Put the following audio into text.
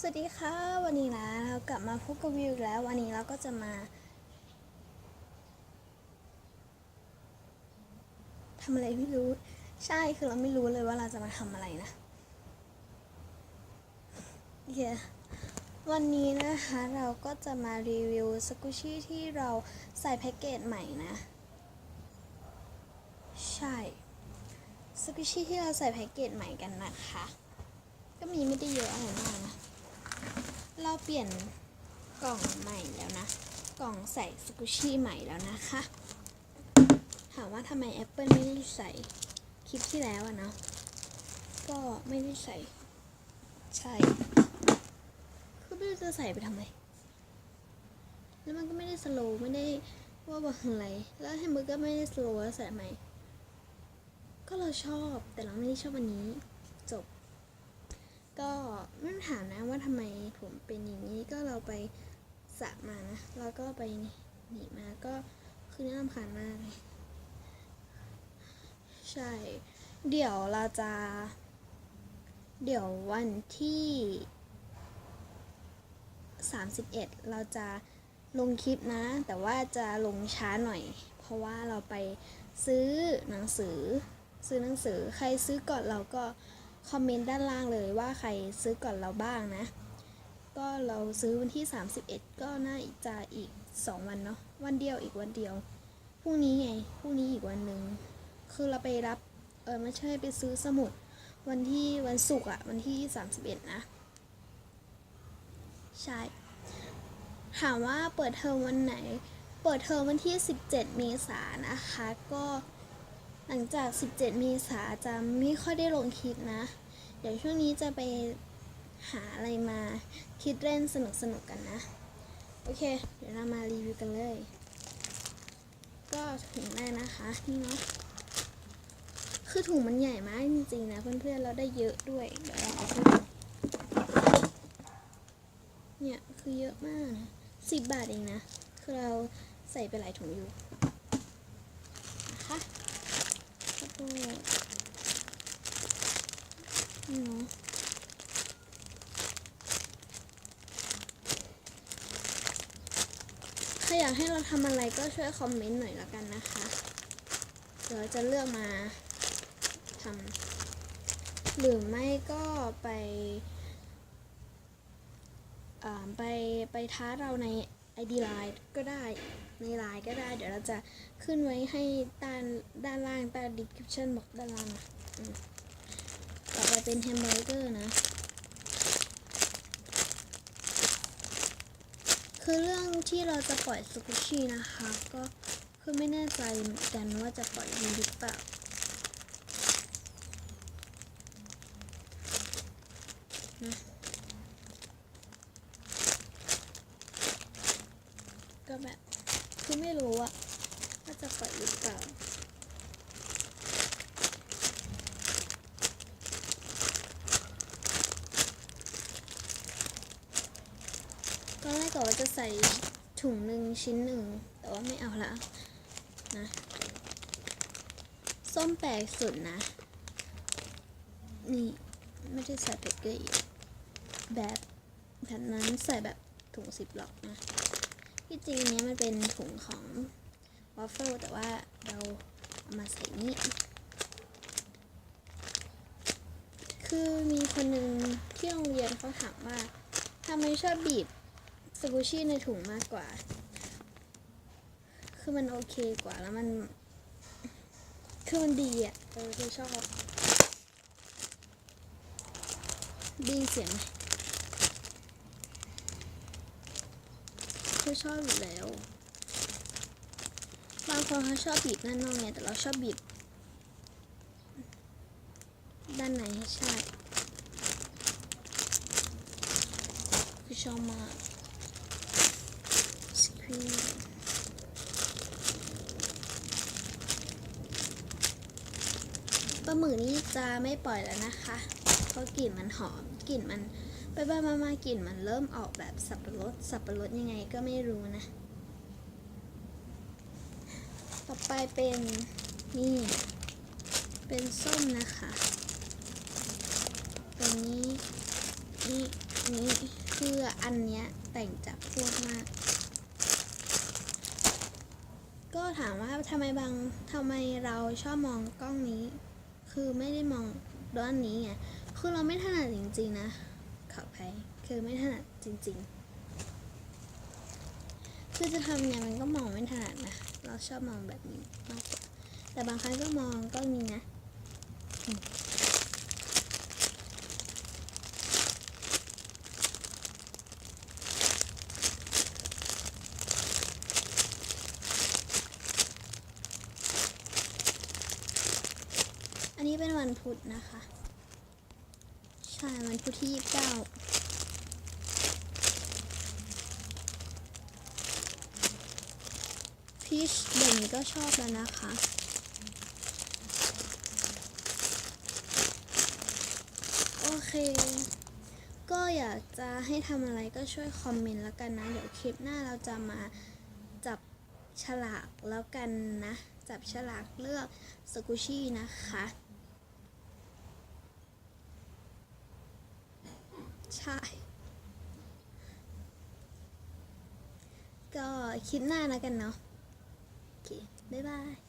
สวัสดีค่ะ วันนี้นะเรากลับมาพบกับวิวแล้ว วันนี้เราก็จะมาทำอะไรไม่รู้ ใช่คือเราไม่รู้เลยว่าเราจะมาทำอะไรนะเย้วันนี้นะคะเราก็จะมารีวิวสกุชี่ที่เราใส่แพ็กเกจใหม่นะ ใช่สกุชี่ที่เราใส่แพ็กเกจใหม่กันนะคะ ก็มีไม่ได้เยอะอะไรมากนะ เราเปลี่ยนกล่องใหม่แล้วนะ กล่องใส่สกุชี่ใหม่แล้วนะคะ ถามว่าทำไม Apple ไม่ได้ใส่คลิปที่แล้วอะเนาะ ก็ไม่ได้ใส่ ใช่ก็ไม่รู้จะใส่ไปทำไม แล้วมันก็ไม่ได้สโลว์ไม่ได้ว่าบอกอะไร แล้วให้มือร์ก็ไม่ได้สโลว์แล้วใส่ไหม ก็เราชอบแต่เราไม่ได้ชอบอันนี้ จบ ก็ไม่ต้องถามนะ ว่าทำไมผมเป็นอย่างนี้ก็เราไปสะมานะแล้วก็ไปหนีมาก็คือน่ารำคาญมากเลยใช่ เดี๋ยวเราจะ เดี๋ยววันที่ 31 เราจะลงคลิปนะ แต่ว่าจะลงช้าหน่อย เพราะว่าเราไปซื้อหนังสือ ซื้อหนังสือใครซื้อก่อนเราก็ คอมเมนต์ด้านล่างเลยว่าใครซื้อก่อนเราบ้างนะ ก็เราซื้อวันที่ 31 ก็น่าจะอีก 2 วันเนาะวันเดียวอีกวันเดียวพรุ่งนี้ไงพรุ่งนี้อีกวันหนึ่งคือเราไปรับเออไม่ใช่ไปซื้อสมุดวันที่วันศุกร์อะวันที่ 31 นะ ใช่ ถามว่าเปิดเทอมวันไหน เปิดเทอมวันที่ 17 เมษายนนะคะก็ หลังจาก 17 เมษาจะไม่ค่อยได้ลงคลิปนะ เดี๋ยวช่วงนี้จะไปหาอะไรมาคิดเล่นสนุกสนุกๆกันนะ โอเค เดี๋ยวเรามารีวิวกันเลย ก็ถุงได้นะคะนี่เนาะคือถุงมันใหญ่มากจริงๆนะเพื่อนๆเราได้เยอะด้วยเดี๋ยวเราเอาให้ดูเนี่ยคือเยอะมากสิบบาทเองนะ คือเราใส่ไปหลายถุงอยู่นะคะแล้วก็นี่เนาะ ถ้าอยากให้เราทำอะไรก็ช่วยคอมเมนต์หน่อยละกันนะคะ เดี๋ยวจะเลือกมาทำหรือไม่ก็ไปไปไปท้าเราใน ID Line ก็ได้ในไลน์ก็ได้ เดี๋ยวเราจะขึ้นไว้ให้ด้านด้านล่างใต้ description บอกด้านล่างนะ ต่อไปเป็นแฮมเบอร์เกอร์นะ คือเรื่องที่เราจะปล่อยซูกุชินะคะ ก็คือไม่แน่ใจเหมือนกันว่าจะปล่อยดีหรือเปล่านะก็แบบคือไม่รู้อะว่าจะปล่อยหรือเปล่า ตอนแรกก็ว่า จะใส่ถุงหนึ่งชิ้นหนึ่ง แต่ว่าไม่เอาละนะ ส้มแปลกสุดนะ นี่ ไม่ได้ใส่แพ็กเกแบบแบบนั้นใส่แบบถุงสิบหลอกนะ ที่จริงอันเนี้ยมันเป็นถุงของวอฟเฟิลแต่ว่าเราเอามาใส่นี่ คือมีคนหนึ่งที่โรงเรียนเขาถามว่าทำไมชอบบีบ สกูชี่ในถุงมากกว่า คือมันโอเคกว่าแล้วมัน คือมันดีอะเออคือชอบดีเสียงคือชอบอยู่แล้วบางคนเขาชอบบีบด้านนอกไงแต่เราชอบบีบด้านในให้ใช่คือชอบมาก สครีนปลาหมึกนี้จะไม่ปล่อยแล้วนะคะ เพราะกลิ่นมันหอม กลิ่นมันไปไปมามากลิ่นมันเริ่มออกแบบสับปะรด สับปะรดยังไงก็ไม่รู้นะ ต่อไปเป็นนี่ เป็นส้มนะคะตัวนี้นี่นี้คืออันเนี้ยแต่งจับพวกมาก ก็ถามว่าทำไมบางทำไมเราชอบมองกล้องนี้ คือไม่ได้มองด้านนี้ไงคือเราไม่ถนัดจริงๆนะขออภัยคือไม่ถนัดจริง ๆ คือจะทำไงมันก็มองไม่ถนัดนะเราชอบมองแบบนี้มากกว่าแต่บางครั้งก็มองกล้องนี้นะ อันนี้เป็นวันพุธนะคะ ใช่ วันพุธที่ยี่สิบเก้าพีชเด่นก็ชอบแล้วนะคะโอเค ก็อยากจะให้ทำอะไรก็ช่วยคอมเมนต์แล้วกันนะ เดี๋ยวคลิปหน้าเราจะมาจับฉลากแล้วกันนะ จับฉลากเลือกสกุชี่นะคะ ใช่ ก็คลิปหน้าแล้วกันเนาะ โอเค บ๊ายบาย